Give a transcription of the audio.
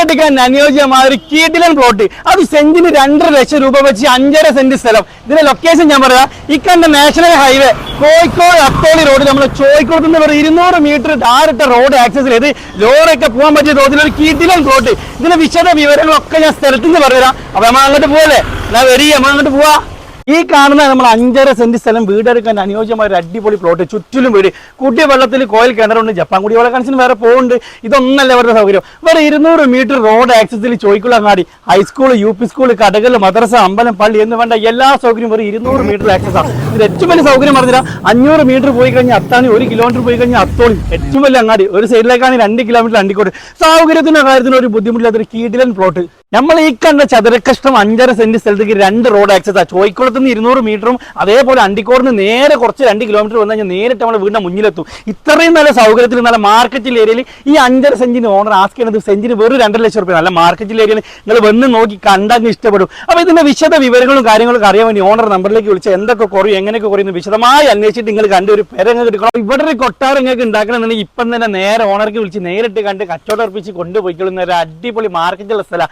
വീടെടുക്കാൻ അനുയോജ്യമായ ഒരു കീട്ടിലൻ പ്ലോട്ട് അത് സെന്റിന് രണ്ടര ലക്ഷം രൂപ വെച്ച് അഞ്ചര സെന്റ് സ്ഥലം. ഇതിന്റെ ലൊക്കേഷൻ ഞാൻ പറയാം. ഇക്കണ്ട കണ്ട national highway Kozhikode Atholi road നമ്മൾ ചോയ്ക്കോട് നിന്ന് ഒരു ഇരുന്നൂറ് മീറ്റർ ഡയറക്റ്റ് റോഡ് ആക്സസ് ചെയ്ത് ലോറൊക്കെ പോകാൻ പറ്റിയ തോതിൽ ഒരു കീട്ടിലൻ പ്ലോട്ട് ഇതിന്റെ വിശദ വിവരങ്ങളൊക്കെ ഞാൻ സ്ഥലത്ത് നിന്ന് പറഞ്ഞുതരാം. അപ്പൊ നമ്മൾ അങ്ങോട്ട് പോവല്ലേ? എന്നാ വരിക നമ്മൾ അങ്ങോട്ട് പോവാ. ഈ കാണുന്ന നമ്മൾ അഞ്ചര സെന്റ് സ്ഥലം വീടെടുക്കാൻ അനുയോജ്യമായ ഒരു അടിപൊളി പ്ലോട്ട് ചുറ്റിലും വീട്. കുട്ടി വെള്ളത്തിൽ കോയിൽ കിണറുണ്ട്. ജപ്പാൻ കുടിവെള്ള കണക്ഷൻ വേറെ പോകുന്നുണ്ട് ഇതൊന്നല്ല അവരുടെ സൗകര്യം. വേറെ ഇരുന്നൂറ് metre road ആക്സസിൽ Choykkulangadi high school U P school കടകൾ മദ്രസ അമ്പലം പള്ളി എന്ന് വേണ്ട എല്ലാ സൗകര്യവും വെറും ഇരുന്നൂറ് മീറ്റർ ആക്സസ് ആണ്. ഇത് ഏറ്റവും വലിയ സൗകര്യം പറഞ്ഞാൽ അഞ്ഞൂറ് മീറ്റർ പോയി കഴിഞ്ഞാൽ അത്താണി ഒരു കിലോമീറ്റർ പോയി കഴിഞ്ഞാൽ അത്തോളി ഏറ്റവും വലിയ അങ്ങാടി. ഒരു സൈഡിലേക്കാണ് രണ്ട് കിലോമീറ്റർ അണ്ടിക്കോട്ട് സൗകര്യത്തിന്റെ കാര്യത്തിന് ഒരു ബുദ്ധിമുട്ടില്ലാത്തൊരു കീടിലൻ പ്ലോട്ട് നമ്മൾ ഈ കണ്ട ചതുരക്കഷ്ടം അഞ്ചര സെന്റ് സ്ഥലത്തേക്ക് രണ്ട് റോഡ് ആക്സസ് ആ. ചോയ്ക്കുളത്ത് നിന്ന് ഇരുന്നൂറ് മീറ്ററും അതേപോലെ അണ്ടിക്കോട് നിന്ന് നേരെ കുറച്ച് രണ്ട് കിലോമീറ്റർ വന്നു കഴിഞ്ഞാൽ നേരിട്ട് നമ്മുടെ വീടിന്റെ മുന്നിലെത്തും. ഇത്രയും നല്ല സൗകര്യത്തിൽ നല്ല മാർക്കറ്റിൽ ഏരിയയിൽ ഈ അഞ്ചര സെന്റിന് ഓണർ ആസ്ക് ചെയ്യുന്നത് സെന്റിന് വെറും രണ്ടര ലക്ഷം റുപ്യ. നല്ല മാർക്കറ്റിൽ ഏരിയയിൽ നിങ്ങൾ വന്ന് നോക്കി കണ്ടാൽ ഇഷ്ടപ്പെടും. അപ്പോൾ ഇതിന്റെ വിശദ വിവരങ്ങളും കാര്യങ്ങളും അറിയാൻ വേണ്ടി ഓണർ നമ്പറിലേക്ക് വിളിച്ച് എന്തൊക്കെ കുറയും എങ്ങനെയൊക്കെ കുറയുന്നു വിശദമായി അന്വേഷിച്ചിട്ട് നിങ്ങൾ കണ്ട് ഒരു പെരങ്ങ് എടുക്കണം ഇവിടെ ഒരു കൊട്ടാരം നിങ്ങൾക്ക് ഉണ്ടാക്കണമെന്നുണ്ടെങ്കിൽ ഇപ്പം തന്നെ നേരെ ഓണർക്ക് വിളിച്ച് നേരിട്ട് കണ്ട് കച്ചവടം അർപ്പിച്ച് കൊണ്ടുപോയിക്കൊള്ളുന്ന ഒരു അടിപൊളി മാർക്കറ്റുള്ള സ്ഥലം.